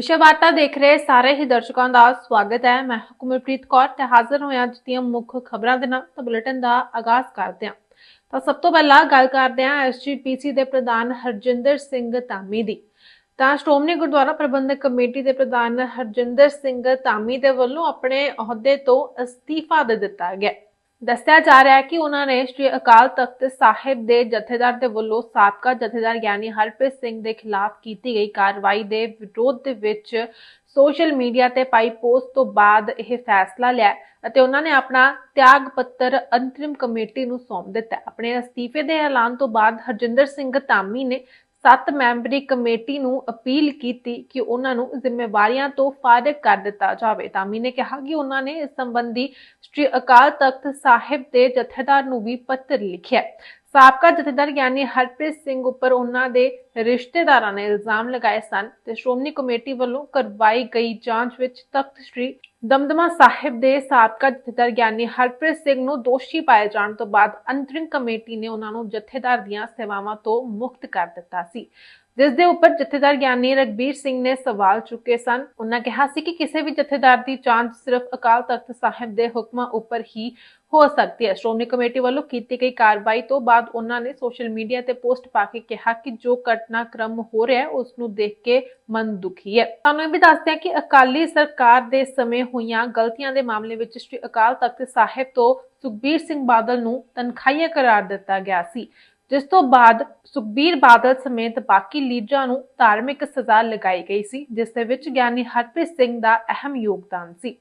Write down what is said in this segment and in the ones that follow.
ਵਿਸ਼ਵ ਵਾਰਤਾ ਦੇਖ ਰਹੇ ਸਾਰੇ ਹੀ ਦਰਸ਼ਕਾਂ ਦਾ ਸਵਾਗਤ ਹੈ। ਮੈਂ ਹੁਕਮਪ੍ਰੀਤ ਕੌਰ ਤੇ ਹਾਜ਼ਰ ਹੋਇਆ ਅੱਜ ਦੀਆਂ ਮੁੱਖ ਖਬਰਾਂ ਦੇ ਨਾਲ ਤਾਂ ਬੁਲੇਟਿਨ ਦਾ ਆਗਾਜ਼ ਕਰਦੇ ਹਾਂ ਤਾਂ ਸਭ ਤੋਂ ਪਹਿਲਾਂ ਗੱਲ ਕਰਦੇ ਹਾਂ ਐਸਜੀਪੀਸੀ ਦੇ ਪ੍ਰਧਾਨ ਹਰਜਿੰਦਰ ਸਿੰਘ ਧਾਮੀ ਦੀ। ਤਾਂ ਸ਼੍ਰੋਮਣੀ ਗੁਰਦੁਆਰਾ ਪ੍ਰਬੰਧਕ ਕਮੇਟੀ ਦੇ ਪ੍ਰਧਾਨ ਹਰਜਿੰਦਰ ਸਿੰਘ ਧਾਮੀ ਦੇ ਵੱਲੋਂ ਆਪਣੇ ਅਹੁਦੇ ਤੋਂ ਅਸਤੀਫਾ ਦੇ ਦਿੱਤਾ ਗਿਆ। ਦੱਸਿਆ ਜਾ ਰਿਹਾ ਹੈ ਕਿ ਉਹਨਾਂ ਨੇ ਸ੍ਰੀ ਅਕਾਲ ਤਖਤ ਸਾਹਿਬ ਦੇ ਜਥੇਦਾਰ ਦੇ ਵੱਲੋਂ ਸਾਬਕਾ ਜਥੇਦਾਰ ਗਿਆਨੀ ਹਰਪ੍ਰੀਤ ਸਿੰਘ ਦੇ ਖਿਲਾਫ ਕੀਤੀ ਗਈ ਕਾਰਵਾਈ ਦੇ ਵਿਰੋਧ ਵਿੱਚ ਸੋਸ਼ਲ ਮੀਡੀਆ ਤੇ ਪਾਈ ਪੋਸਟ ਤੋਂ ਬਾਅਦ ਇਹ ਫੈਸਲਾ ਲਿਆ ਅਤੇ ਉਹਨਾਂ ਨੇ ਆਪਣਾ ਤਿਆਗ ਪੱਤਰ ਅੰਤਰਿਮ ਕਮੇਟੀ ਨੂੰ ਸੌਂਪ ਦਿੱਤਾ। ਆਪਣੇ ਅਸਤੀਫੇ ਦੇ ਐਲਾਨ ਤੋਂ ਬਾਅਦ ਹਰਜਿੰਦਰ ਸਿੰਘ ਧਾਮੀ ਨੇ ਸੱਤ ਮੈਂਬਰੀ ਕਮੇਟੀ ਨੂੰ ਅਪੀਲ ਕੀਤੀ ਕਿ ਉਹਨਾਂ ਨੂੰ ਜ਼ਿੰਮੇਵਾਰੀਆਂ ਤੋਂ ਫਾਰਗ ਕਰ ਦਿੱਤਾ ਜਾਵੇ। ਤਾਮੀ ਨੇ ਕਿਹਾ ਕਿ ਉਹਨਾਂ ਨੇ ਇਸ ਸੰਬੰਧੀ ਸ੍ਰੀ ਅਕਾਲ ਤਖਤ ਸਾਹਿਬ ਦੇ ਜਥੇਦਾਰ ਨੂੰ ਵੀ ਪੱਤਰ ਲਿਖਿਆ ਸਾਬਕਾ ਜਥੇਦਾਰ ਗਿਆਨੀ ਹਰਪ੍ਰੀਤ ਸਿੰਘ ਉੱਪਰ ਉਹਨਾਂ ਦੇ ਰਿਸ਼ਤੇਦਾਰਾਂ ਨੇ ਇਲਜ਼ਾਮ ਲਗਾਏ ਸਨ ਤੇ ਸ਼੍ਰੋਮਣੀ ਕਮੇਟੀ ਵੱਲੋਂ ਕਰਵਾਈ ਗਈ ਜਾਂਚ ਵਿੱਚ ਤਖਤ ਸ੍ਰੀ ਦਮਦਮਾ ਸਾਹਿਬ ਦੇ ਸਾਬਕਾ ਜਥੇਦਾਰ ਗਿਆਨੀ ਹਰਪ੍ਰੀਤ ਸਿੰਘ ਨੂੰ ਦੋਸ਼ੀ ਪਾਏ ਜਾਣ ਤੋਂ ਬਾਅਦ ਅੰਤਰਿੰਗ ਕਮੇਟੀ ਨੇ ਉਹਨਾਂ ਨੂੰ ਜਥੇਦਾਰ ਦੀਆਂ ਸੇਵਾਵਾਂ ਤੋਂ ਮੁਕਤ ਕਰ ਦਿੱਤਾ ਸੀ। ਜਿਸ ਦੇ ਉੱਪਰ ਜਥੇਦਾਰ ਗਿਆਨੀ ਰਗਬੀਰ ਸਿੰਘ ਨੇ ਸਵਾਲ ਚੁੱਕੇ ਸਨ। ਉਹਨਾਂ ਕਿਹਾ ਸੀ ਕਿ ਕਿਸੇ ਵੀ ਜਥੇਦਾਰ ਦੀ ਜਾਂਚ ਸਿਰਫ ਅਕਾਲ ਤਖਤ ਸਾਹਿਬ ਦੇ ਹੁਕਮਾਂ ਉੱਪਰ ਹੀ ਹੋ ਸਕਦੀ ਹੈ। ਸ਼੍ਰੋਮਣੀ ਕਮੇਟੀ ਵੱਲੋਂ ਕੀਤੀ ਗਈ ਕਾਰਵਾਈ ਤੋਂ ਬਾਅਦ ਉਹਨਾਂ ਨੇ ਸੋਸ਼ਲ ਮੀਡੀਆ ਤੇ ਪੋਸਟ ਪਾ ਕੇ ਕਿਹਾ ਕਿ ਜੋ ਘਟਨਾਕ੍ਰਮ ਹੋ ਰਿਹਾ ਹੈ, ਉਸ ਨੂੰ ਦੇਖ ਕੇ ਮਨ ਦੁਖੀ ਹੈ। ਤੁਹਾਨੂੰ ਇਹ ਵੀ ਦੱਸਦੇ ਹਾਂ ਕਿ ਅਕਾਲੀ ਸਰਕਾਰ ਦੇ ਸਮੇਂ ਹੋਈਆਂ ਗਲਤੀਆਂ ਦੇ ਮਾਮਲੇ ਵਿੱਚ ਸ੍ਰੀ ਅਕਾਲ ਤਖਤ ਸਾਹਿਬ ਤੋਂ ਸੁਖਬੀਰ ਸਿੰਘ ਬਾਦਲ ਨੂੰ ਤਨਖਾਹੀਆ ਕਰਾਰ ਦਿੱਤਾ ਗਿਆ ਸੀ। ਜਿਸ ਤੋਂ ਬਾਅਦ ਸੁਖਬੀਰ ਬਾਦਲ ਸਮੇਤ ਬਾਕੀ ਲੀਡਰਾਂ ਨੂੰ ਧਾਰਮਿਕ ਸਜ਼ਾ ਲਗਾਈ ਗਈ ਸੀ, ਜਿਸ ਦੇ ਵਿੱਚ ਗਿਆਨੀ ਹਰਪ੍ਰੀਤ ਸਿੰਘ ਦਾ ਅਹਿਮ ਯੋਗਦਾਨ ਸੀ।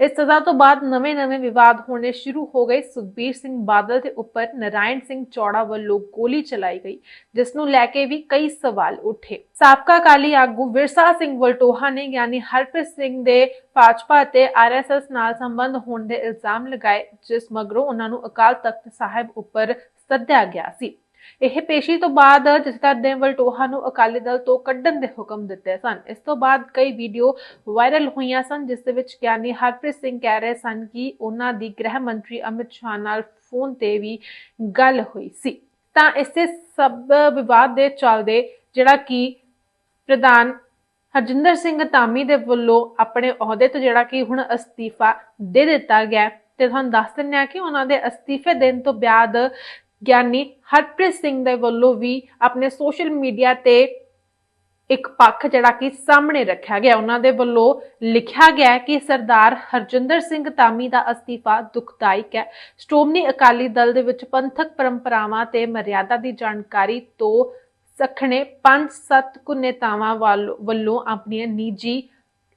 ਇਸ ਸਜ਼ਾ ਤੋਂ ਬਾਅਦ ਨਵੇਂ-ਨਵੇਂ ਵਿਵਾਦ ਹੋਣੇ ਸ਼ੁਰੂ ਹੋ ਗਏ। ਸੁਖਬੀਰ ਸਿੰਘ ਬਾਦਲ ਦੇ ਉੱਪਰ ਨਰਾਇਣ ਸਿੰਘ ਚੌੜਾ ਵੱਲੋਂ ਗੋਲੀ ਚਲਾਈ ਗਈ, ਜਿਸ ਨੂੰ ਲੈ ਕੇ ਵੀ ਕਈ ਸਵਾਲ ਉੱਠੇ। ਸਾਬਕਾ ਅਕਾਲੀ ਆਗੂ ਵਿਰਸਾ ਸਿੰਘ ਵਲਟੋਹਾ ਨੇ ਗਿਆਨੀ ਹਰਪ੍ਰੀਤ ਸਿੰਘ ਦੇ ਭਾਜਪਾ ਅਤੇ ਆਰਐਸਐਸ ਨਾਲ ਸੰਬੰਧ ਹੋਣ ਦੇ ਇਲਜ਼ਾਮ ਲਗਾਏ, ਜਿਸ ਮਗਰੋਂ ਉਹਨਾਂ ਨੂੰ ਅਕਾਲ ਤਖਤ ਸਾਹਿਬ ਉੱਪਰ ਸੱਦਿਆ ਗਿਆ ਸੀ। ਇਹ ਪੇਸ਼ੀ ਤੋਂ ਬਾਅਦ ਜਥੇਦਾਰ ਦੇ ਵਲਟੋਹਾ ਨੂੰ ਅਕਾਲੀ ਦਲ ਤੋਂ ਕੱਢਣ ਦੇ ਹੁਕਮ ਦਿੱਤੇ ਸਨ, ਇਸ ਤੋਂ ਬਾਅਦ ਕਈ ਵੀਡੀਓ ਵਾਇਰਲ ਹੋਈਆਂ ਸਨ, ਜਿਸ ਦੇ ਵਿੱਚ ਗਿਆਨੀ ਹਰਪ੍ਰੀਤ ਸਿੰਘ ਕਹਿ ਰਹੇ ਸਨ ਕਿ ਉਹਨਾਂ ਦੀ ਗ੍ਰਹਿ ਮੰਤਰੀ ਅਮਿਤ ਸ਼ਾਹ ਨਾਲ ਫੋਨ ਤੇ ਵੀ ਗੱਲ ਹੋਈ ਸੀ। ਤਾਂ ਇਸੇ ਸਭ ਵਿਵਾਦ ਦੇ ਚੱਲਦੇ ਜਿਹੜਾ ਕਿ ਪ੍ਰਧਾਨ ਹਰਜਿੰਦਰ ਸਿੰਘ ਧਾਮੀ ਦੇ ਵੱਲੋਂ ਆਪਣੇ ਅਹੁਦੇ ਤੋਂ ਜਿਹੜਾ ਕਿ ਹੁਣ ਅਸਤੀਫਾ ਦੇ ਦਿੱਤਾ ਗਿਆ ਤੇ ਤੁਹਾਨੂੰ ਦੱਸ ਦਿੰਦੇ ਆ ਕਿ ਉਹਨਾਂ ਦੇ ਅਸਤੀਫੇ ਦੇਣ ਤੋਂ ਬਾਅਦ ਗਿਆਨੀ ਹਰਪ੍ਰੀਤ ਸਿੰਘ ਦੇ ਵੱਲੋਂ ਵੀ ਆਪਣੇ ਸੋਸ਼ਲ ਮੀਡੀਆ ਤੇ ਇੱਕ ਪੱਖ ਜਿਹੜਾ ਕਿ ਸਾਹਮਣੇ ਰੱਖਿਆ ਗਿਆ। ਉਹਨਾਂ ਦੇ ਵੱਲੋਂ ਲਿਖਿਆ ਗਿਆ ਕਿ ਸਰਦਾਰ ਹਰਜਿੰਦਰ ਸਿੰਘ ਤਾਮੀ ਦਾ ਅਸਤੀਫਾ ਦੁਖਦਾਇਕ ਹੈ। ਸ਼੍ਰੋਮਣੀ ਅਕਾਲੀ ਦਲ ਦੇ ਵਿੱਚ ਪੰਥਕ ਪਰੰਪਰਾਵਾਂ ਤੇ ਮਰਿਆਦਾ ਦੀ ਜਾਣਕਾਰੀ ਤੋਂ ਸਖਣੇ ਪੰਜ ਸੱਤ ਕੁ ਨੇਤਾਵਾਂ ਵੱਲ- ਵੱਲੋਂ ਆਪਣੀਆਂ ਨਿੱਜੀ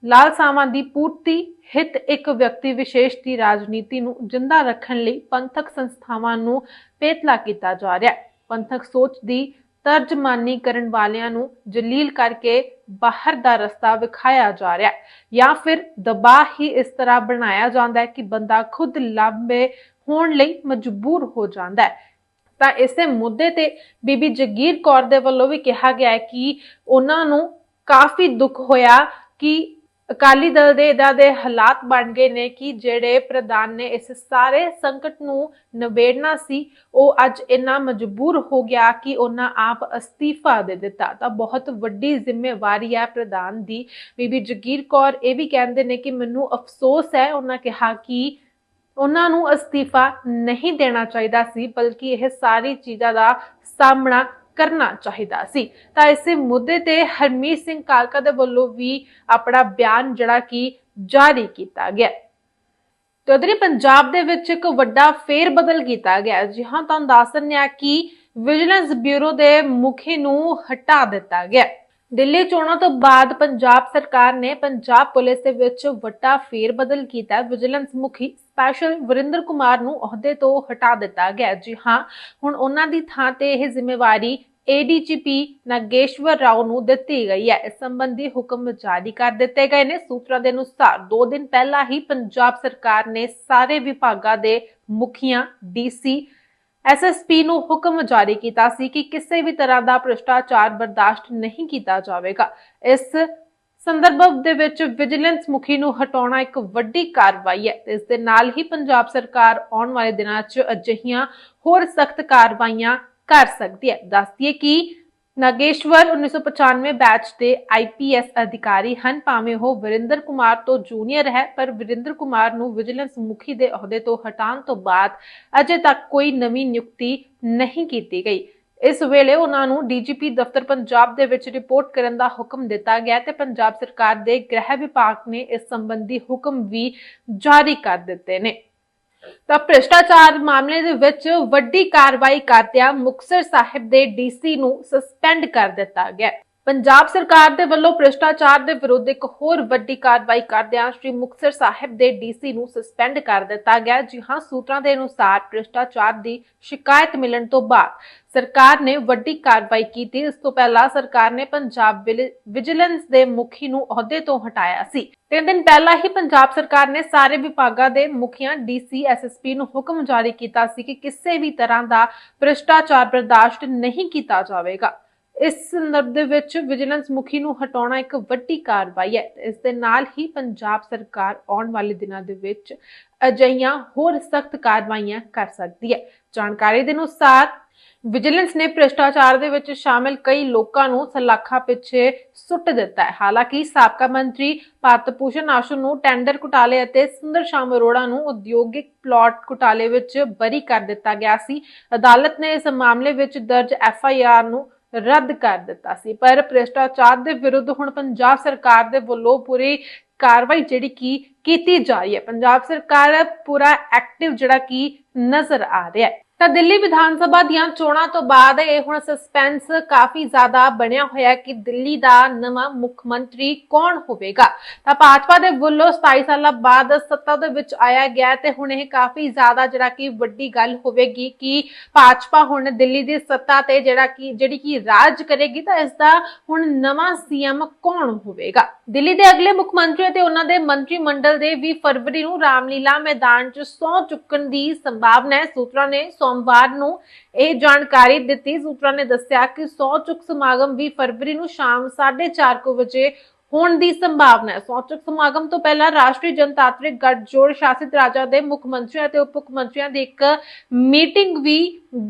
ਲਾਲਸਾਵਾਂ ਦੀ ਪੂਰਤੀ ਹਿੱਤ ਇੱਕ ਵਿਅਕਤੀ ਵਿਸ਼ੇਸ਼ ਦੀ ਰਾਜਨੀਤੀ ਨੂੰ ਜਿੰਦਾ ਰੱਖਣ ਲਈ ਪੰਥਕ ਸੰਸਥਾਵਾਂ ਨੂੰ ਪੇਤਲਾ ਕੀਤਾ ਜਾ ਰਿਹਾ ਹੈ। ਪੰਥਕ ਸੋਚ ਦੀ ਤਰਜਮਾਨੀ ਕਰਨ ਵਾਲਿਆਂ ਨੂੰ ਜਲੀਲ ਕਰਕੇ ਬਾਹਰ ਦਾ ਰਸਤਾ ਵਿਖਾਇਆ ਜਾ ਰਿਹਾ ਹੈ ਜਾਂ ਫਿਰ ਦਬਾਅ ਹੀ ਇਸ ਤਰ੍ਹਾਂ ਬਣਾਇਆ ਜਾਂਦਾ ਹੈ ਕਿ ਬੰਦਾ ਖੁਦ ਲਾਂਬੇ ਹੋਣ ਲਈ ਮਜਬੂਰ ਹੋ ਜਾਂਦਾ ਹੈ। ਤਾਂ ਇਸੇ ਮੁੱਦੇ ਤੇ ਬੀਬੀ ਜਗੀਰ ਕੌਰ ਦੇ ਵੱਲੋਂ ਵੀ ਕਿਹਾ ਗਿਆ ਹੈ ਕਿ ਉਹਨਾਂ ਨੂੰ ਕਾਫੀ ਦੁੱਖ ਹੋਇਆ ਕਿ ਅਕਾਲੀ ਦਲ ਦੇ ਇਦਾਂ ਦੇ ਹਾਲਾਤ ਬਣ ਗਏ ਨੇ ਕਿ ਜਿਹੜੇ ਪ੍ਰਧਾਨ ਨੇ ਇਸ ਸਾਰੇ ਸੰਕਟ ਨੂੰ ਨਿਬੇੜਨਾ ਸੀ, ਉਹ ਅੱਜ ਇੰਨਾ ਮਜਬੂਰ ਹੋ ਗਿਆ ਕਿ ਉਹਨਾਂ ਆਪ ਅਸਤੀਫਾ ਦੇ ਦਿੱਤਾ। ਤਾਂ ਬਹੁਤ ਵੱਡੀ ਜ਼ਿੰਮੇਵਾਰੀ ਹੈ ਪ੍ਰਧਾਨ ਦੀ। ਬੀਬੀ ਜਗੀਰ ਕੌਰ ਇਹ ਵੀ ਕਹਿੰਦੇ ਨੇ ਕਿ ਮੈਨੂੰ ਅਫਸੋਸ ਹੈ, ਉਹਨਾਂ ਕਿਹਾ ਕਿ ਉਹਨਾਂ ਨੂੰ ਅਸਤੀਫਾ ਨਹੀਂ ਦੇਣਾ ਚਾਹੀਦਾ ਸੀ, ਬਲਕਿ ਇਹ ਸਾਰੀ ਚੀਜ਼ਾਂ ਦਾ ਸਾਹਮਣਾ ਕਰਨਾ ਚਾਹੀਦਾ ਸੀ। ਤਾਂ ਇਸੇ ਮੁੱਦੇ ਤੇ ਹਰਮੀਤ ਸਿੰਘ ਕਾਲਕਾ ਦੇ ਵੱਲੋਂ ਵੀ ਆਪਣਾ ਬਿਆਨ ਜਿਹੜਾ ਕਿ ਜਾਰੀ ਕੀਤਾ ਗਿਆ। ਤੇ ਉਧਰ ਹੀ ਪੰਜਾਬ ਦੇ ਵਿੱਚ ਇੱਕ ਵੱਡਾ ਫੇਰ ਬਦਲ ਕੀਤਾ ਗਿਆ ਜੀ ਹਾਂ, ਤੁਹਾਨੂੰ ਦੱਸ ਦਿੰਦੇ ਹਾਂ ਕਿ ਵਿਜੀਲੈਂਸ ਬਿਊਰੋ ਦੇ ਮੁਖੀ ਨੂੰ ਹਟਾ ਦਿੱਤਾ ਗਿਆ ਦਿੱਲੀ ਚੋਣਾਂ ਤੋਂ ਬਾਅਦ ਪੰਜਾਬ ਸਰਕਾਰ ਨੇ ਪੰਜਾਬ ਪੁਲਿਸ ਦੇ ਵਿੱਚ ਵੱਡਾ ਫੇਰ ਕੀਤਾ। ਵਿਜੀਲੈਂਸ ਮੁਖੀ ਸਪੈਸ਼ਲ ਵਰਿੰਦਰ ਕੁਮਾਰ ਨੂੰ ਅਹੁਦੇ ਤੋਂ ਹਟਾ ਦਿੱਤਾ ਗਿਆ। ਜੀ ਹਾਂ, ਹੁਣ ਉਹਨਾਂ ਦੀ ਥਾਂ ਤੇ ਇਹ ਜ਼ਿੰਮੇਵਾਰੀ ਏਡੀਜੀਪੀ ਨਾਗੇਸ਼ਵਰ ਰਾਓ ਨੂੰ ਦਿੱਤੀ ਗਈ ਹੈ। ਇਸ ਸੰਬੰਧੀ ਹੁਕਮ ਜਾਰੀ ਕਰ ਦਿੱਤੇ ਗਏ ਨੇ। ਸੂਤਰਾਂ ਦੇ ਅਨੁਸਾਰ 2 ਦਿਨ ਪਹਿਲਾਂ ਹੀ ਪੰਜਾਬ ਸਰਕਾਰ ਨੇ ਸਾਰੇ ਵਿਭਾਗਾਂ ਦੇ ਮੁਖੀਆਂ ਡੀਸੀ ਐਸਐਸਪੀ ਨੂੰ ਹੁਕਮ ਜਾਰੀ ਕੀਤਾ ਸੀ ਕਿ ਕਿਸੇ ਵੀ ਤਰ੍ਹਾਂ ਦਾ ਭ੍ਰਿਸ਼ਟਾਚਾਰ ਬਰਦਾਸ਼ਤ ਨਹੀਂ ਕੀਤਾ ਜਾਵੇਗਾ। ਇਸ ਸੰਦਰਭ ਦੇ ਵਿੱਚ ਵਿਜੀਲੈਂਸ ਮੁਖੀ ਨੂੰ ਹਟਾਉਣਾ ਇੱਕ ਵੱਡੀ ਕਾਰਵਾਈ ਹੈ। ਇਸ ਦੇ ਨਾਲ ਹੀ ਪੰਜਾਬ ਸਰਕਾਰ ਆਉਣ ਵਾਲੇ ਦਿਨਾਂ 'ਚ ਅਜਿਹੀਆਂ ਹੋਰ ਸਖਤ ਕਾਰਵਾਈਆਂ ਕਰ ਸਕਦੀ ਹੈ। ਦੱਸਦੀਏ ਕਿ ਨਾਗੇਸ਼ਵਰ 1995 ਬੈਚ ਦੇ ਆਈਪੀਐਸ ਅਧਿਕਾਰੀ ਹਨ, ਭਾਵੇਂ ਉਹ ਵਿਰਿੰਦਰ ਕੁਮਾਰ ਤੋਂ ਜੂਨੀਅਰ ਹੈ, ਪਰ ਵਿਰਿੰਦਰ ਕੁਮਾਰ ਨੂੰ ਵਿਜੀਲੈਂਸ ਮੁਖੀ ਦੇ ਅਹੁਦੇ ਤੋਂ ਹਟਾਉਣ ਤੋਂ ਬਾਅਦ ਅਜੇ ਤੱਕ ਕੋਈ ਨਵੀਂ ਨਿਯੁਕਤੀ ਨਹੀਂ ਕੀਤੀ ਗਈ। ਇਸ ਵੇਲੇ ਉਹਨਾਂ ਨੂੰ ਡੀਜੀਪੀ ਦਫ਼ਤਰ ਪੰਜਾਬ ਦੇ ਵਿੱਚ ਰਿਪੋਰਟ ਕਰਨ ਦਾ ਹੁਕਮ ਦਿੱਤਾ ਗਿਆ ਤੇ ਪੰਜਾਬ ਸਰਕਾਰ ਦੇ ਗ੍ਰਹਿ ਵਿਭਾਗ ਨੇ ਇਸ ਸੰਬੰਧੀ ਹੁਕਮ ਵੀ ਜਾਰੀ ਕਰ ਦਿੱਤੇ ਨੇ। ਤਾਂ ਭ੍ਰਿਸ਼ਟਾਚਾਰ ਮਾਮਲੇ ਦੇ ਵਿੱਚ ਵੱਡੀ ਕਾਰਵਾਈ ਕਰਦਿਆਂ ਮੁਕਤਸਰ ਸਾਹਿਬ ਦੇ ਡੀਸੀ ਨੂੰ ਸਸਪੈਂਡ ਕਰ ਦਿੱਤਾ ਗਿਆ। ਪੰਜਾਬ ਸਰਕਾਰ ਦੇ ਵੱਲੋਂ ਭ੍ਰਿਸ਼ਟਾਚਾਰ ਦੇ ਵਿਰੁੱਧ ਇੱਕ ਹੋਰ ਵੱਡੀ ਕਾਰਵਾਈ ਕਰਦਿਆਂ ਸ਼੍ਰੀ ਮੁਕਤਸਰ ਸਾਹਿਬ ਦੇ ਡੀਸੀ ਨੂੰ ਸਸਪੈਂਡ ਕਰ ਦਿੱਤਾ ਗਿਆ। ਜੀ ਹਾਂ, ਸੂਤਰਾਂ ਦੇ ਅਨੁਸਾਰ ਭ੍ਰਿਸ਼ਟਾਚਾਰ ਦੀ ਸ਼ਿਕਾਇਤ ਮਿਲਣ ਤੋਂ ਬਾਅਦ ਸਰਕਾਰ ਨੇ ਵੱਡੀ ਕਾਰਵਾਈ ਕੀਤੀ। ਇਸ ਤੋਂ ਪਹਿਲਾਂ ਸਰਕਾਰ ਨੇ ਪੰਜਾਬ ਵਿਲ- ਵਿਜੀਲੈਂਸ ਦੇ ਮੁਖੀ ਨੂੰ ਅਹੁਦੇ ਤੋਂ ਹਟਾਇਆ ਸੀ। ਤਿੰਨ ਦਿਨ ਪਹਿਲਾਂ ਹੀ ਪੰਜਾਬ ਸਰਕਾਰ ਨੇ ਸਾਰੇ ਵਿਭਾਗਾਂ ਦੇ ਮੁਖੀਆਂ, ਡੀਸੀ ਐਸਐਸਪੀ ਨੂੰ ਹੁਕਮ ਜਾਰੀ ਕੀਤਾ ਸੀ ਕਿ ਕਿਸੇ ਵੀ ਤਰ੍ਹਾਂ ਦਾ ਭ੍ਰਿਸ਼ਟਾਚਾਰ ਬਰਦਾਸ਼ਤ ਨਹੀਂ ਕੀਤਾ ਜਾਵੇਗਾ। ਇਸ ਸੰਦਰਭ ਦੇ ਵਿੱਚ ਵਿਜੀਲੈਂਸ ਮੁਖੀ ਨੂੰ ਹਟਾਉਣਾ ਇੱਕ ਵੱਡੀ ਕਾਰਵਾਈ ਹੈ। ਇਸ ਦੇ ਨਾਲ ਹੀ ਪੰਜਾਬ ਸਰਕਾਰ ਆਉਣ ਵਾਲੇ ਦਿਨਾਂ ਦੇ ਵਿੱਚ ਅਜਿਹੀਆਂ ਹੋਰ ਸਖਤ ਕਾਰਵਾਈਆਂ ਕਰ ਸਕਦੀ ਹੈ। ਜਾਣਕਾਰੀ ਦੇ ਅਨੁਸਾਰ ਵਿਜੀਲੈਂਸ ਨੇ ਭ੍ਰਿਸ਼ਟਾਚਾਰ ਦੇ ਵਿੱਚ ਸ਼ਾਮਿਲ ਕਈ ਲੋਕਾਂ ਨੂੰ ਸਲਾਖਾਂ ਪਿੱਛੇ ਸੁੱਟ ਦਿੱਤਾ ਹੈ। ਹਾਲਾਂਕਿ ਸਾਬਕਾ ਮੰਤਰੀ ਭਾਰਤ ਭੂਸ਼ਣ ਆਸ਼ੂ ਨੂੰ ਟੈਂਡਰ ਘੁਟਾਲੇ ਅਤੇ ਸੁੰਦਰ ਸ਼ਾਮ ਅਰੋੜਾ ਨੂੰ ਉਦਯੋਗਿਕ ਪਲਾਟ ਘੁਟਾਲੇ ਵਿੱਚ ਬਰੀ ਕਰ ਦਿੱਤਾ ਗਿਆ ਸੀ। ਅਦਾਲਤ ਨੇ ਇਸ ਮਾਮਲੇ ਵਿੱਚ ਦਰਜ ਐਫ ਆਈ ਆਰ ਨੂੰ ਰੱਦ ਕਰ ਦਿੱਤਾ ਸੀ। ਪਰ ਭ੍ਰਿਸ਼ਟਾਚਾਰ ਦੇ ਵਿਰੁੱਧ ਹੁਣ ਪੰਜਾਬ ਸਰਕਾਰ ਦੇ ਵੱਲੋਂ ਪੂਰੀ ਕਾਰਵਾਈ ਜਿਹੜੀ ਕੀ ਕੀਤੀ ਜਾ ਰਹੀ ਹੈ। ਪੰਜਾਬ ਸਰਕਾਰ ਪੂਰਾ ਐਕਟਿਵ ਜਿਹੜਾ ਕੀ ਨਜ਼ਰ ਆ ਰਿਹਾ ਹੈ। ਤਾਂ ਦਿੱਲੀ ਵਿਧਾਨ ਸਭਾ ਦੀਆਂ ਚੋਣਾਂ ਤੋਂ ਬਾਅਦ ਇਹ ਹੁਣ ਸਸਪੈਂਸ ਕਾਫੀ ਜ਼ਿਆਦਾ ਬਣਿਆ ਹੋਇਆ ਕਿ ਦਿੱਲੀ ਦਾ ਨਵਾਂ ਮੁੱਖ ਮੰਤਰੀ ਕੌਣ ਹੋਵੇਗਾ? ਤਾਂ ਭਾਜਪਾ ਦੇ ਵੱਲੋਂ 27 ਸਾਲਾਂ ਬਾਅਦ ਸੱਤਾ ਦੇ ਵਿੱਚ ਆਇਆ ਗਿਆ ਤੇ ਹੁਣ ਇਹ ਕਾਫੀ ਜ਼ਿਆਦਾ ਜਿਹੜਾ ਕਿ ਵੱਡੀ ਗੱਲ ਹੋਵੇਗੀ ਕਿ ਭਾਜਪਾ ਹੁਣ ਦਿੱਲੀ ਦੀ ਸੱਤਾ ਤੇ ਜਿਹੜਾ ਕਿ, ਜਿਹੜੀ ਕਿ ਰਾਜ ਕਰੇਗੀ ਤਾਂ ਇਸ ਦਾ ਹੁਣ ਨਵਾਂ ਸੀਐਮ ਕੌਣ ਹੋਵੇਗਾ? ਦਿੱਲੀ ਦੇ ਅਗਲੇ ਮੁੱਖ ਮੰਤਰੀ ਅਤੇ ਉਹਨਾਂ ਦੇ ਮੰਤਰੀ ਮੰਡਲ ਦੇ 20 ਫਰਵਰੀ ਨੂੰ ਰਾਮਲੀਲਾ ਮੈਦਾਨ 'ਚ ਸੌ ਚੁੱਕਣ ਦੀ ਸੰਭਾਵਨਾ ਹੈ। ਸੂਤਰਾਂ ਨੇ ਸੋਮਵਾਰ ਨੂੰ ਇਹ ਜਾਣਕਾਰੀ ਦਿੱਤੀ। ਸੂਤਰਾਂ ਨੇ ਦੱਸਿਆ ਕਿ ਸੌ ਚੁੱਕ ਸਮਾਗਮ 20 ਫਰਵਰੀ ਨੂੰ ਸ਼ਾਮ 4:30 ਵਜੇ ਹੋਣ ਦੀ ਸੰਭਾਵਨਾ ਹੈ। ਸੌ ਚੁੱਕ ਸਮਾਗਮ ਤੋਂ ਪਹਿਲਾਂ ਰਾਸ਼ਟਰੀ ਜਨਤਾਂਤਰਿਕ ਗੱਠਜੋੜ ਸ਼ਾਸਿਤ ਰਾਜਾਂ ਦੇ ਮੁੱਖ ਮੰਤਰੀਆਂ ਅਤੇ ਉਪ ਮੁੱਖ ਮੰਤਰੀਆਂ ਦੀ ਇੱਕ ਮੀਟਿੰਗ ਵੀ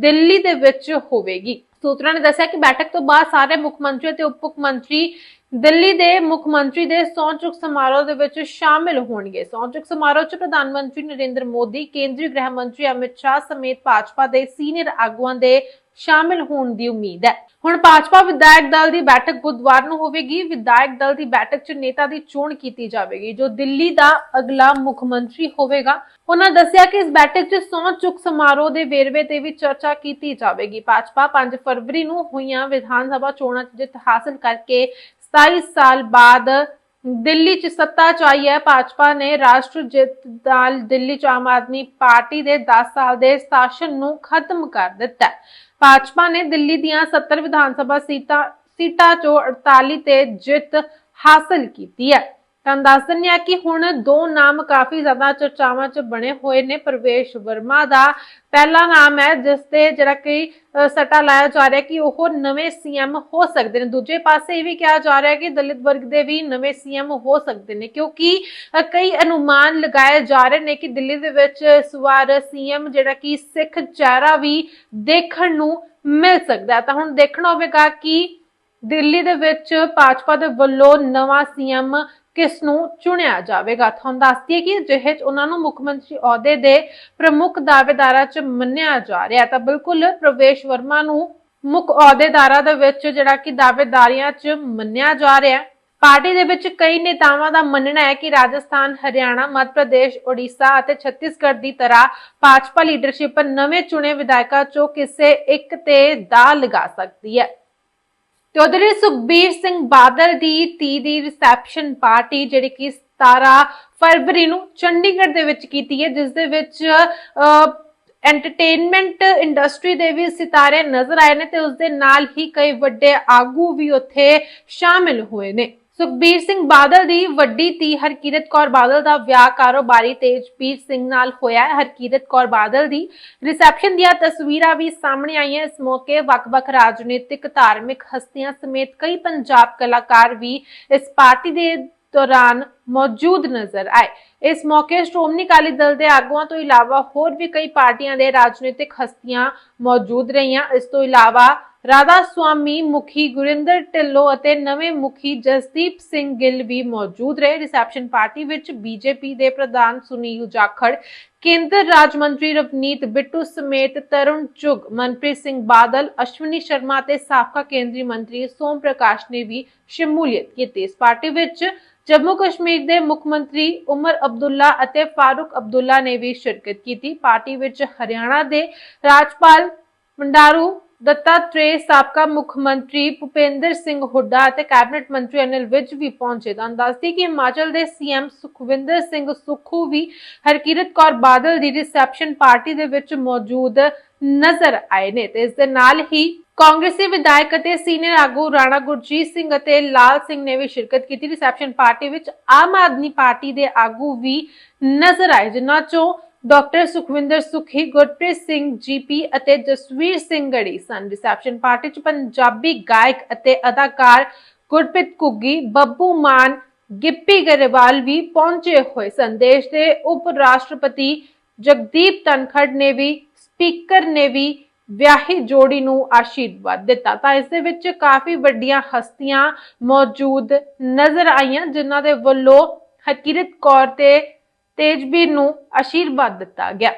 ਦਿੱਲੀ ਦੇ ਵਿੱਚ ਹੋਵੇਗੀ। ਸੂਤਰਾਂ ਨੇ ਦੱਸਿਆ ਕਿ ਬੈਠਕ ਤੋਂ ਬਾਅਦ ਸਾਰੇ ਮੁੱਖ ਮੰਤਰੀ ਅਤੇ ਉਪ ਮੁੱਖ ਮੰਤਰੀ ਦਿੱਲੀ ਦੇ ਮੁੱਖ ਮੰਤਰੀ ਦੇ ਸਹੁੰ ਚੁੱਕ ਸਮਾਰੋਹ ਦੇ ਵਿੱਚ ਸ਼ਾਮਿਲ ਹੋਣਗੇ। ਸਹੁੰ ਚੁੱਕ ਸਮਾਰੋਹ 'ਚ ਪ੍ਰਧਾਨ ਮੰਤਰੀ ਨਰਿੰਦਰ ਮੋਦੀ, ਕੇਂਦਰੀ ਗ੍ਰਹਿ ਮੰਤਰੀ ਅਮਿਤ ਸ਼ਾਹ ਸਮੇਤ ਭਾਜਪਾ ਦੇ ਸੀਨੀਅਰ ਆਗੂਆਂ ਦੇ ਸ਼ਾਮਿਲ ਹੋਣ ਦੀ ਉਮੀਦ ਹੈ। ਹੁਣ ਭਾਜਪਾ ਵਿਧਾਇਕ ਦਲ ਦੀ ਬੈਠਕ ਬੁੱਧਵਾਰ ਨੂੰ ਹੋਵੇਗੀ। ਵਿਧਾਇਕ ਦਲ ਦੀ ਬੈਠਕ 'ਚ ਨੇਤਾ ਦੀ ਚੋਣ ਕੀਤੀ ਜਾਵੇਗੀ, ਜੋ ਦਿੱਲੀ ਦਾ ਅਗਲਾ ਮੁੱਖ ਮੰਤਰੀ ਹੋਵੇਗਾ। ਉਹਨਾਂ ਦੱਸਿਆ ਕਿ ਇਸ ਬੈਠਕ 'ਚ ਸਹੁੰ ਚੁੱਕ ਸਮਾਰੋਹ ਦੇ ਵੇਰਵੇ ਤੇ ਵੀ ਚਰਚਾ ਕੀਤੀ ਜਾਵੇਗੀ। ਭਾਜਪਾ 5 ਫਰਵਰੀ ਨੂੰ ਹੋਈਆਂ ਵਿਧਾਨ ਸਭਾ ਚੋਣਾਂ 'ਚ ਜਿੱਤ ਹਾਸਲ ਕਰਕੇ 27 ਸਾਲ ਬਾਅਦ ਦਿੱਲੀ 'ਚ ਸੱਤਾ 'ਚ ਆਈ ਹੈ। ਭਾਜਪਾ ਨੇ ਰਾਸ਼ਟਰ ਜਿੱਤ ਨਾਲ ਦਿੱਲੀ 'ਚ ਆਮ ਆਦਮੀ ਪਾਰਟੀ ਦੇ 10 ਸਾਲ ਦੇ ਸ਼ਾਸਨ ਨੂੰ ਖਤਮ ਕਰ ਦਿੱਤਾ ਭਾਜਪਾ ਨੇ ਦਿੱਲੀ ਦੀਆਂ 70 ਵਿਧਾਨ ਸਭਾ ਸੀਟਾਂ ਸੀਟਾਂ 'ਚੋਂ 48 ਤੇ ਜਿੱਤ ਹਾਸਲ ਕੀਤੀ ਹੈ। ਤੁਹਾਨੂੰ ਦੱਸ ਦਿੰਦੇ ਆ ਕਿ ਹੁਣ ਦੋ ਨਾਮ ਕਾਫੀ ਜ਼ਿਆਦਾ ਚਰਚਾਵਾਂ 'ਚ ਬਣੇ ਹੋਏ ਨੇ ਪ੍ਰਵੇਸ਼ ਵਰਮਾ ਦਾ। ਪਹਿਲਾ ਨਾਮ ਹੈ ਜਿਸ ਤੇ ਜਿਹੜਾ ਕਿ ਸੱਟਾ ਲਾਇਆ ਜਾ ਰਿਹਾ ਕਿ ਉਹ ਨਵੇਂ ਸੀਐਮ ਹੋ ਸਕਦੇ ਨੇ। ਦੂਜੇ ਪਾਸੇ ਇਹ ਵੀ ਕਿਹਾ ਜਾ ਰਿਹਾ ਕਿ ਦਲਿਤ ਵਰਗ ਦੇ ਵੀ ਨਵੇਂ ਸੀਐਮ ਹੋ ਸਕਦੇ ਨੇ ਕਿਉਂਕਿ ਕਈ ਅਨੁਮਾਨ ਲਗਾਏ ਜਾ ਰਹੇ ਨੇ ਕਿ ਦਿੱਲੀ ਦੇ ਵਿੱਚ ਇਸ ਵਾਰ ਸੀਐਮ ਜਿਹੜਾ ਕਿ ਸਿੱਖ ਚਿਹਰਾ ਵੀ ਦੇਖਣ ਨੂੰ ਮਿਲ ਸਕਦਾ ਤਾਂ ਹੁਣ ਦੇਖਣਾ ਹੋਵੇਗਾ ਕਿ ਦਿੱਲੀ ਦੇ ਵਿੱਚ ਭਾਜਪਾ ਦੇ ਵੱਲੋਂ ਨਵਾਂ ਸੀਐਮ ਕਿਸ ਨੂੰ ਚੁਣਿਆ ਜਾਵੇਗਾ? ਤੁਹਾਨੂੰ ਦੱਸਦੀ ਹੈ ਕਿ ਅਜਿਹੇ 'ਚ ਉਹਨਾਂ ਨੂੰ ਮੁੱਖ ਮੰਤਰੀ ਅਹੁਦੇ ਦੇ ਪ੍ਰਮੁੱਖ ਦਾਅਵੇਦਾਰਾਂ 'ਚ ਮੰਨਿਆ ਜਾ ਰਿਹਾ ਤਾਂ ਬਿਲਕੁਲ ਪ੍ਰਵੇਸ਼ ਵਰਮਾ ਨੂੰ ਮੁੱਖ ਅਹੁਦੇਦਾਰਾਂ ਦੇ ਵਿੱਚ ਜਿਹੜਾ ਕਿ ਦਾਅਵੇਦਾਰੀਆਂ 'ਚ ਮੰਨਿਆ ਜਾ ਰਿਹਾ ਹੈ। ਪਾਰਟੀ ਦੇ ਵਿੱਚ ਕਈ ਨੇਤਾਵਾਂ ਦਾ ਮੰਨਣਾ ਹੈ ਕਿ ਰਾਜਸਥਾਨ, ਹਰਿਆਣਾ, ਮੱਧ ਪ੍ਰਦੇਸ਼ ਓਡੀਸ਼ਾ ਅਤੇ ਛੱਤੀਸਗੜ੍ਹ ਦੀ ਤਰ੍ਹਾਂ ਭਾਜਪਾ ਲੀਡਰਸ਼ਿਪ ਨਵੇਂ ਚੁਣੇ ਵਿਧਾਇਕਾਂ 'ਚੋਂ ਕਿਸੇ ਇੱਕ ਤੇ ਦਾ ਲਗਾ ਸਕਦੀ ਹੈ। ਤੇ ਉਧਰ ਸੁਖਬੀਰ ਸਿੰਘ ਬਾਦਲ ਦੀ ਤੀ ਦੀ ਰਿਸੈਪਸ਼ਨ ਪਾਰਟੀ ਜਿਹੜੀ ਕਿ 17 ਫਰਵਰੀ ਨੂੰ ਚੰਡੀਗੜ੍ਹ ਦੇ ਵਿੱਚ ਕੀਤੀ ਹੈ, ਜਿਸ ਦੇ ਵਿੱਚ ਐਂਟਰਟੇਨਮੈਂਟ ਇੰਡਸਟਰੀ ਦੇ ਵੀ ਸਿਤਾਰੇ ਨਜ਼ਰ ਆਏ ਨੇ ਤੇ ਉਸ ਦੇ ਨਾਲ ਹੀ ਕਈ ਵੱਡੇ ਆਗੂ ਵੀ ਉੱਥੇ ਸ਼ਾਮਿਲ ਹੋਏ ਨੇ। ਸੁਖਬੀਰ ਸਿੰਘ ਬਾਦਲ ਦੀ ਵੱਡੀ ਧੀ ਹਰਕੀਰਤ ਕੌਰ ਬਾਦਲ ਦਾ ਵਿਆਹ ਕਾਰੋਬਾਰੀ ਤੇਜਪੀਰ ਸਿੰਘ ਨਾਲ ਹੋਇਆ ਹੈ। ਹਰਕੀਰਤ ਕੌਰ ਬਾਦਲ ਦੀ ਰਿਸੈਪਸ਼ਨ ਦੀਆਂ ਤਸਵੀਰਾਂ ਵੀ ਸਾਹਮਣੇ ਆਈਆਂ। ਇਸ ਮੌਕੇ ਵੱਖ-ਵੱਖ ਰਾਜਨੀਤਿਕ, ਧਾਰਮਿਕ ਹਸਤੀਆਂ ਸਮੇਤ ਕਈ ਪੰਜਾਬ ਕਲਾਕਾਰ ਵੀ ਇਸ ਪਾਰਟੀ ਦੇ ਦੌਰਾਨ ਮੌਜੂਦ ਨਜ਼ਰ ਆਏ। ਇਸ ਮੌਕੇ ਸ਼੍ਰੋਮਣੀ ਅਕਾਲੀ ਦਲ ਦੇ ਆਗੂਆਂ ਤੋਂ ਇਲਾਵਾ ਹੋਰ ਵੀ ਕਈ ਪਾਰਟੀਆਂ ਦੇ ਰਾਜਨੀਤਿਕ ਹਸਤੀਆਂ ਮੌਜੂਦ ਰਹੀਆਂ। ਇਸ ਤੋਂ ਇਲਾਵਾ ਰਾਧਾ ਸੁਆਮੀ, ਮੁਖੀ ਗੁਰਿੰਦਰ ਢਿੱਲੋਂ ਅਤੇ ਨਵੇਂ ਮੁਖੀ ਜਸਦੀਪ ਸਿੰਘ ਗਿੱਲ ਵੀ ਮੌਜੂਦ ਰਹੇ। ਰਿਸੈਪਸ਼ਨ ਪਾਰਟੀ ਵਿੱਚ ਬੀਜੇਪੀ ਦੇ ਪ੍ਰਧਾਨ ਸੁਨੀਲ ਜਾਖੜ, ਕੇਂਦਰ ਰਾਜ ਮੰਤਰੀ ਰਵਨੀਤ ਬਿੱਟੂ ਸਮੇਤ ਤਰੁਣ ਚੁਗ, ਮਨਪ੍ਰੀਤ ਸਿੰਘ ਬਾਦਲ, ਅਸ਼ਵਨੀ ਸ਼ਰਮਾ ਤੇ ਸਾਬਕਾ ਕੇਂਦਰੀ ਮੰਤਰੀ ਸੋਮ ਪ੍ਰਕਾਸ਼ ਨੇ ਵੀ ਸ਼ਮੂਲੀਅਤ ਕੀਤੀ। ਇਸ ਪਾਰਟੀ ਵਿੱਚ ਜੰਮੂ ਕਸ਼ਮੀਰ ਦੇ ਮੁੱਖ ਮੰਤਰੀ ਉਮਰ ਅਬਦੁੱਲਾ ਅਤੇ ਫਾਰੂਕ ਅਬਦੁੱਲਾ ਨੇ ਵੀ ਸ਼ਿਰਕਤ ਕੀਤੀ। ਪਾਰਟੀ ਵਿੱਚ ਹਰਿਆਣਾ ਦੇ ਰਾਜਪਾਲ ਮੰਡਾਰੂ ਦੱਤਾਤ੍ਰੇय ਸਾਬਕਾ ਮੁੱਖ ਮੰਤਰੀ ਭੁਪੇਂਦਰ ਸਿੰਘ ਹੁੱਡਾ ਅਤੇ ਕੈਬਨਿਟ ਮੰਤਰੀ ਅਨਿਲ ਵਿਜ ਵੀ ਪਹੁੰਚੇ। ਤਾਂ ਦੱਸਦੀ ਕਿ ਹਿਮਾਚਲ ਦੇ ਸੀਐਮ ਸੁਖਵਿੰਦਰ ਸਿੰਘ ਸੁੱਖੂ ਵੀ ਹਰਕਿਰਤ ਕੌਰ ਬਾਦਲ ਦੀ ਰਿਸੈਪਸ਼ਨ ਪਾਰਟੀ ਦੇ ਵਿੱਚ ਮੌਜੂਦ ਨਜ਼ਰ ਆਏ ਨੇ ਤੇ ਇਸ ਦੇ ਨਾਲ ਹੀ ਕਾਂਗਰਸੀ ਵਿਧਾਇਕ ਅਤੇ ਸੀਨੀਅਰ ਆਗੂ ਰਾਣਾ ਗੁਰਜੀਤ ਸਿੰਘ ਅਤੇ ਲਾਲ ਸਿੰਘ ਨੇ ਵੀ ਸ਼ਿਰਕਤ ਕੀਤੀ। ਰਿਸੈਪਸ਼ਨ ਪਾਰਟੀ ਵਿੱਚ ਆਮ ਆਦਮੀ ਪਾਰਟੀ ਦੇ ਆਗੂ ਵੀ ਨਜ਼ਰ ਆਏ, ਜਿਨ੍ਹਾਂ ਚੋਂ ਡਾਕਟਰ ਸੁਖਵਿੰਦਰ ਸੁਖੀ, ਗੁਰਪ੍ਰੀਤ ਸਿੰਘ ਜੀਪੀ ਅਤੇ ਜਸਵੀਰ ਸਿੰਘ ਗੜੀ ਸਨ। ਰਿਸੈਪਸ਼ਨ ਪਾਰਟੀ 'ਚ ਪੰਜਾਬੀ ਗਾਇਕ ਅਤੇ ਅਦਾਕਾਰ ਗੁਰਪ੍ਰੀਤ ਕੁੱਗੀ ਬੱਬੂ ਮਾਨ, ਗਿੱਪੀ ਗਰੇਵਾਲ ਵੀ ਪਹੁੰਚੇ ਹੋਏ ਸਨ। ਦੇ ਉਪ ਰਾਸ਼ਟਰਪਤੀ ਜਗਦੀਪ ਧਨਖੜ ਨੇ ਵੀ, ਸਪੀਕਰ ਨੇ ਵੀ ਵਿਆਹੀ ਜੋੜੀ ਨੂੰ ਆਸ਼ੀਰਵਾਦ ਦਿੱਤਾ। ਤਾਂ ਇਸ ਦੇ ਵਿੱਚ ਕਾਫੀ ਵੱਡੀਆਂ ਹਸਤੀਆਂ ਮੌਜੂਦ ਨਜ਼ਰ ਆਈਆਂ, ਜਿਨ੍ਹਾਂ ਦੇ ਵੱਲੋਂ ਹਰਕਿਰਤ ਕੌਰ ਤੇ ਤੇਜਬੀਰ ਨੂੰ ਆਸ਼ੀਰਵਾਦ ਦਿੱਤਾ ਗਿਆ।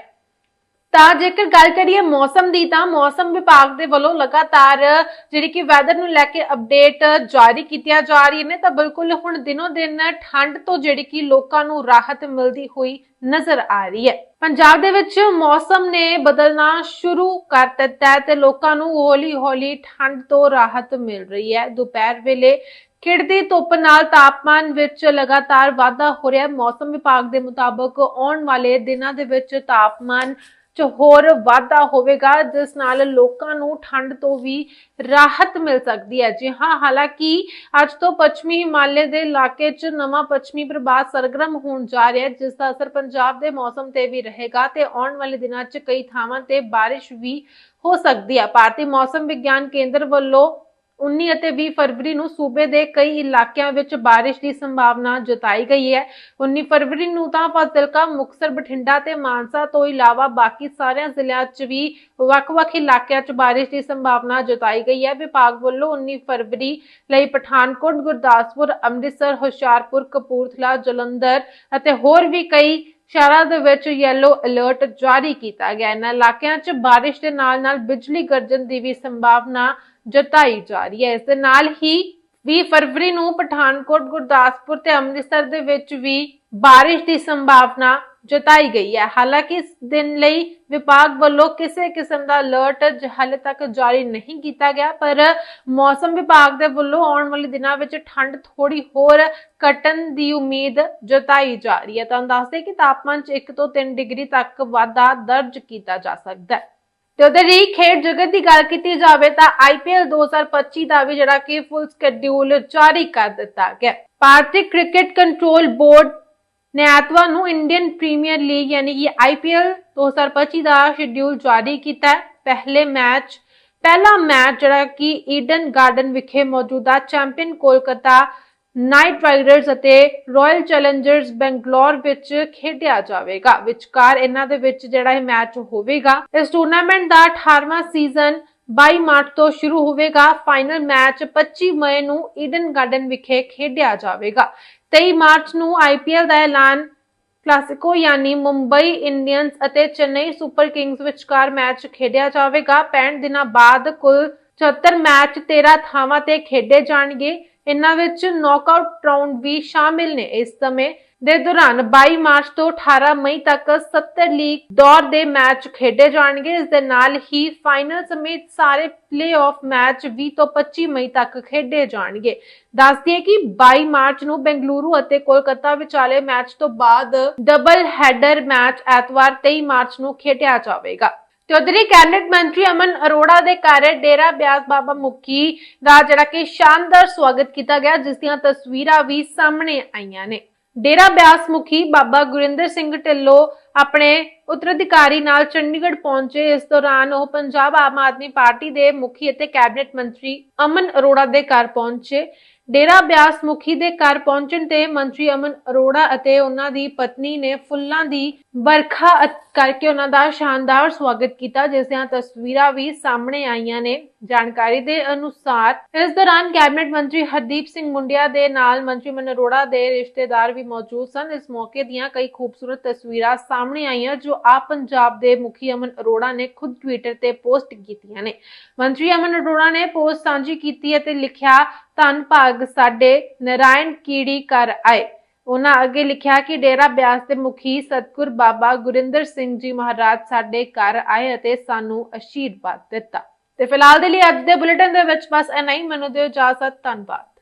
ਤਾਂ ਜੇਕਰ ਗੱਲ ਕਰੀਏ ਮੌਸਮ ਦੀ, ਤਾਂ ਮੌਸਮ ਵਿਭਾਗ ਦੇ ਵੱਲੋਂ ਲਗਾਤਾਰ ਜਿਹੜੀ ਕਿ ਵੈਦਰ ਨੂੰ ਲੈ ਕੇ ਅਪਡੇਟ ਜਾਰੀ ਕੀਤੀਆਂ ਜਾ ਰਹੀਆਂ ਨੇ, ਤਾਂ ਬਿਲਕੁਲ ਹੁਣ ਦਿਨੋ ਦਿਨ ਠੰਡ ਤੋਂ ਜਿਹੜੀ ਕਿ ਲੋਕਾਂ ਨੂੰ ਰਾਹਤ ਮਿਲਦੀ ਹੋਈ ਨਜ਼ਰ ਆ ਰਹੀ ਹੈ। ਪੰਜਾਬ ਦੇ ਵਿੱਚ ਮੌਸਮ ਨੇ ਬਦਲਣਾ ਸ਼ੁਰੂ ਕਰ ਦਿੱਤਾ ਹੈ ਤੇ ਲੋਕਾਂ ਨੂੰ ਹੌਲੀ-ਹੌਲੀ ਠੰਡ ਤੋਂ ਰਾਹਤ ਮਿਲ ਰਹੀ ਹੈ। ਦੁਪਹਿਰ ਵੇਲੇ ਖਿੜਦੀ ਧੁੱਪ ਨਾਲ ਤਾਪਮਾਨ ਵਿੱਚ ਲਗਾਤਾਰ ਵਾਧਾ ਹੋ ਰਿਹਾ ਹੈ। ਮੌਸਮ ਵਿਭਾਗ ਦੇ ਮੁਤਾਬਕ ਆਉਣ ਵਾਲੇ ਦਿਨਾਂ ਦੇ ਵਿੱਚ ਤਾਪਮਾਨ 'ਚ ਹੋਰ ਵਾਧਾ ਹੋਵੇਗਾ, ਜਿਸ ਨਾਲ ਲੋਕਾਂ ਨੂੰ ਠੰਡ ਤੋਂ ਵੀ ਰਾਹਤ ਮਿਲ ਸਕਦੀ ਹੈ। ਜੀ ਹਾਂ, ਹਾਲਾਂਕਿ ਅੱਜ ਤੋਂ ਪੱਛਮੀ ਹਿਮਾਲਯ ਦੇ ਇਲਾਕੇ 'ਚ ਨਵਾਂ ਪੱਛਮੀ ਪ੍ਰਭਾਵ ਸਰਗਰਮ ਹੋਣ ਜਾ ਰਿਹਾ ਹੈ, ਜਿਸ ਦਾ ਅਸਰ ਪੰਜਾਬ ਦੇ ਮੌਸਮ ਤੇ ਵੀ ਰਹੇਗਾ ਤੇ ਆਉਣ ਵਾਲੇ ਦਿਨਾਂ 'ਚ ਕਈ ਥਾਵਾਂ ਤੇ ਬਾਰਿਸ਼ ਵੀ ਹੋ ਸਕਦੀ ਹੈ। ਭਾਰਤੀ ਮੌਸਮ ਵਿਗਿਆਨ ਕੇਂਦਰ ਵੱਲੋਂ 19 ਅਤੇ 20 ਫਰਵਰੀ ਨੂੰ ਸੂਬੇ ਦੇ ਕਈ ਇਲਾਕਿਆਂ ਵਿੱਚ ਬਾਰਿਸ਼ ਦੀ ਸੰਭਾਵਨਾ ਜਤਾਈ ਗਈ ਹੈ। 19 ਫਰਵਰੀ ਨੂੰ ਤਾਂ ਫਾਜ਼ਿਲਕਾ, ਮੁਕਤਸਰ, ਬਠਿੰਡਾ ਤੇ ਮਾਨਸਾ ਤੋਂ ਇਲਾਵਾ ਬਾਕੀ ਸਾਰਿਆਂ ਜ਼ਿਲ੍ਹਿਆਂ 'ਚ ਵੀ ਵੱਖ-ਵੱਖ ਇਲਾਕਿਆਂ 'ਚ ਬਾਰਿਸ਼ ਦੀ ਸੰਭਾਵਨਾ ਜਤਾਈ ਗਈ ਹੈ। ਵਿਭਾਗ ਵੱਲੋਂ 19 ਫਰਵਰੀ ਲਈ ਪਠਾਨਕੋਟ, ਗੁਰਦਾਸਪੁਰ, ਅੰਮ੍ਰਿਤਸਰ, ਹੁਸ਼ਿਆਰਪੁਰ, ਕਪੂਰਥਲਾ, ਜਲੰਧਰ ਅਤੇ ਹੋਰ ਵੀ ਕਈ ਸ਼ਹਿਰਾਂ ਦੇ ਵਿੱਚ ਯੈਲੋ ਅਲਰਟ ਜਾਰੀ ਕੀਤਾ ਗਿਆ। ਇਹਨਾਂ ਇਲਾਕਿਆਂ 'ਚ ਬਾਰਿਸ਼ ਦੇ ਨਾਲ-ਨਾਲ ਬਿਜਲੀ ਗਰਜਣ ਦੀ ਵੀ ਸੰਭਾਵਨਾ ਜਤਾਈ ਜਾ ਰਹੀ ਹੈ। ਇਸ ਦੇ ਨਾਲ ਹੀ 20 ਫਰਵਰੀ ਨੂੰ ਪਠਾਨਕੋਟ, ਗੁਰਦਾਸਪੁਰ ਤੇ ਅੰਮ੍ਰਿਤਸਰ ਦੇ ਵਿੱਚ ਵੀ ਬਾਰਿਸ਼ ਦੀ ਸੰਭਾਵਨਾ ਜਤਾਈ ਗਈ ਹੈ। ਹਾਲਾਂਕਿ ਇਸ ਦਿਨ ਲਈ ਵਿਭਾਗ ਵੱਲੋਂ ਕਿਸੇ ਕਿਸਮ ਦਾ ਅਲਰਟ ਹਾਲੇ ਤੱਕ ਜਾਰੀ ਨਹੀਂ ਕੀਤਾ ਗਿਆ, ਪਰ ਮੌਸਮ ਵਿਭਾਗ ਦੇ ਵੱਲੋਂ ਆਉਣ ਵਾਲੇ ਦਿਨਾਂ ਵਿੱਚ ਠੰਡ ਥੋੜੀ ਹੋਰ ਘਟਣ ਦੀ ਉਮੀਦ ਜਤਾਈ ਜਾ ਰਹੀ ਹੈ। ਤਾਂ ਦੱਸਦੇ ਕਿ ਤਾਪਮਾਨ 'ਚ 1 ਤੋਂ 3 ਡਿਗਰੀ ਤੱਕ ਵਾਧਾ ਦਰਜ ਕੀਤਾ ਜਾ ਸਕਦਾ ਹੈ। ਤੇ ਉਧਰ ਹੀ ਖੇਡ ਜਗਤ ਦੀ ਗੱਲ ਕੀਤੀ ਜਾਵੇ ਤਾਂ IPL 2025 ਦਾ ਵੀ ਜਿਹੜਾ ਕਿ ਫੁੱਲ ਸਕੇਡਿਊਲ ਜਾਰੀ ਕਰ ਦਿੱਤਾ ਗਿਆ ਭਾਰਤੀ ਕ੍ਰਿਕਟ ਕੰਟਰੋਲ ਬੋਰਡ ਨੇ ਨੂੰ ਇੰਡੀਅਨ ਪ੍ਰੀਮੀਅਰ ਲੀਗ ਯਾਨੀ ਕਿ IPL 2025 ਦਾ ਸ਼ਡਿਊਲ ਜਾਰੀ ਕੀਤਾ ਹੈ। ਪਹਿਲੇ ਮੈਚ ਪਹਿਲਾ ਮੈਚ ਜਿਹੜਾ ਕਿ ਈਡਨ ਗਾਰਡਨ ਵਿਖੇ ਮੌਜੂਦਾ ਚੈਂਪੀਅਨ ਕੋਲਕਾਤਾ ਨਾਈਟ ਰਾਈਡਰਸ ਅਤੇ ਰਾਇਲ ਚੈਲੰਜਰਸ ਬੈਂਗਲੌਰ ਵਿੱਚ ਖੇਡਿਆ ਜਾਵੇਗਾ। ਵਿਚਕਾਰ ਇਹਨਾਂ ਦੇ ਵਿੱਚ ਜਿਹੜਾ ਇਹ ਮੈਚ ਹੋਵੇਗਾ। ਇਸ ਟੂਰਨਾਮੈਂਟ ਦਾ 18ਵਾਂ ਸੀਜ਼ਨ 22 ਮਾਰਚ ਤੋਂ ਸ਼ੁਰੂ ਹੋਵੇਗਾ। ਫਾਈਨਲ ਮੈਚ 25 ਮਈ ਨੂੰ ਈਡਨ ਗਾਰਡਨ ਵਿਖੇ ਖੇਡਿਆ ਜਾਵੇਗਾ। 23 ਮਾਰਚ ਨੂੰ ਆਈਪੀਐਲ ਦਾ ਐਲਾਨ ਕਲਾਸਿਕੋ ਯਾਨੀ ਮੁੰਬਈ ਇੰਡੀਅਨਸ ਅਤੇ ਚੇਨਈ ਸੁਪਰ ਕਿੰਗਸ ਵਿਚਕਾਰ ਮੈਚ ਖੇਡਿਆ ਜਾਵੇਗਾ। 65 ਦਿਨਾਂ ਬਾਅਦ ਕੁੱਲ 74 ਮੈਚ 13 ਥਾਵਾਂ ਤੇ ਖੇਡੇ ਜਾਣਗੇ। ਇਹਨਾਂ ਵਿੱਚ ਨੌਕਆਊਟ ਰਾਉਂਡ ਵੀ ਸ਼ਾਮਿਲ ਨੇ। ਇਸ ਸਮੇਂ ਦੇ ਦੌਰਾਨ 22 ਮਾਰਚ ਤੋਂ 18 ਮਈ ਤੱਕ 70 ਲੀਗ ਦੌਰ ਦੇ ਮੈਚ ਖੇਡੇ ਜਾਣਗੇ। ਇਸ ਦੇ ਨਾਲ ਹੀ ਫਾਈਨਲ ਸਮੇਤ ਸਾਰੇ ਪਲੇਆਫ ਮੈਚ 20 ਤੋਂ 25 ਮਈ ਤੱਕ ਖੇਡੇ ਜਾਣਗੇ। ਦੱਸ ਦਈਏ ਕਿ 22 ਮਾਰਚ ਨੂੰ ਬੈਂਗਲੁਰੂ ਅਤੇ ਕੋਲਕਾਤਾ ਵਿਚਾਲੇ ਮੈਚ ਤੋਂ ਬਾਅਦ ਡਬਲ ਹੈਡਰ ਮੈਚ ਐਤਵਾਰ 23 ਮਾਰਚ ਨੂੰ ਖੇਡਿਆ ਜਾਵੇਗਾ। ਤੇ ਉਧਰ ਹੀ ਕੈਬਨਿਟ ਮੰਤਰੀ ਅਮਨ ਅਰੋੜਾ ਦੇ ਘਰ ਡੇਰਾ ਬਿਆਸ ਬਾਬਾ ਮੁਖੀ ਦਾ ਜਿਹੜਾ ਕਿ ਸ਼ਾਨਦਾਰ ਸਵਾਗਤ ਕੀਤਾ ਗਿਆ, ਜਿਸ ਦੀਆਂ ਤਸਵੀਰਾਂ ਵੀ ਸਾਹਮਣੇ ਆਈਆਂ ਨੇ। ਡੇਰਾ ਬਿਆਸ ਮੁਖੀ ਬਾਬਾ ਗੁਰਿੰਦਰ ਸਿੰਘ ਢਿੱਲੋਂ ਆਪਣੇ ਉੱਤਰਾਧਿਕਾਰੀ ਨਾਲ ਚੰਡੀਗੜ੍ਹ ਪਹੁੰਚੇ। ਇਸ ਦੌਰਾਨ ਉਹ ਪੰਜਾਬ ਆਮ ਆਦਮੀ ਪਾਰਟੀ ਦੇ ਮੁਖੀ ਅਤੇ ਕੈਬਨਿਟ ਮੰਤਰੀ ਅਮਨ ਅਰੋੜਾ ਦੇ ਘਰ ਪਹੁੰਚੇ। ਡੇਰਾ ਬਿਆਸ ਮੁਖੀ ਦੇ ਘਰ ਪਹੁੰਚਣ ਤੇ ਮੰਤਰੀ ਅਮਨ ਅਰੋੜਾ ਅਤੇ ਉਹਨਾਂ ਦੀ ਪਤਨੀ ਨੇ ਫੁੱਲਾਂ ਦੀ ਵਰਖਾ ਕਰਕੇ ਉਹਨਾਂ ਦਾ ਸ਼ਾਨਦਾਰ ਸਵਾਗਤ ਕੀਤਾ, ਜਿਸ ਦੀਆਂ ਤਸਵੀਰਾਂ ਵੀ ਸਾਹਮਣੇ ਆਈਆਂ ਨੇ। ਜਾਣਕਾਰੀ ਦੇ ਅਨੁਸਾਰ, ਇਸ ਦੌਰਾਨ ਕੈਬਨਿਟ ਮੰਤਰੀ ਹਰਦੀਪ ਸਿੰਘ ਮੁੰਡਿਆ ਦੇ ਨਾਲ ਮੰਤਰੀ ਅਮਨ ਦੇ ਰਿਸ਼ਤੇਦਾਰ ਵੀ ਮੌਜੂਦ ਸਨ। ਇਸ ਮੌਕੇ ਦੀਆਂ ਕਈ ਖੂਬਸੂਰਤ ਤਸਵੀਰਾਂ ਸਾਹਮਣੇ ਆਈਆਂ, ਜੋ ਆਪ ਪੰਜਾਬ ਦੇ ਮੁਖੀ ਅਮਨ ਅਰੋੜਾ ਨੇ ਖੁਦ ਟਵਿੱਟਰ ਤੇ ਪੋਸਟ ਕੀਤੀਆਂ ਨੇ। ਮੰਤਰੀ ਅਮਨ ਅਰੋੜਾ ਨੇ ਪੋਸਟ ਸਾਂਝੀ ਕੀਤੀ ਅਤੇ ਲਿਖਿਆ, ਧੰਨ ਭਾਗ ਸਾਡੇ, ਨਰਾਇਣ ਕੀੜੀ ਕਰ ਆਏ। ਉਹਨਾਂ ਅੱਗੇ ਲਿਖਿਆ ਕਿ ਡੇਰਾ ਬਿਆਸ ਦੇ ਮੁਖੀ ਸਤਗੁਰ ਬਾਬਾ ਗੁਰਿੰਦਰ ਸਿੰਘ ਜੀ ਮਹਾਰਾਜ ਸਾਡੇ ਘਰ ਆਏ ਅਤੇ ਸਾਨੂੰ ਅਸ਼ੀਰਵਾਦ ਦਿੱਤਾ। ਤੇ ਫਿਲਹਾਲ ਦੇ ਲਈ ਅੱਜ ਦੇ ਬੁਲੇਟਿਨ ਦੇ ਵਿੱਚ ਬਸ ਇੰਨਾ ਹੀ। ਮੈਨੂੰ ਦਿਓ ਇਜਾਜ਼ਤ। ਧੰਨਵਾਦ।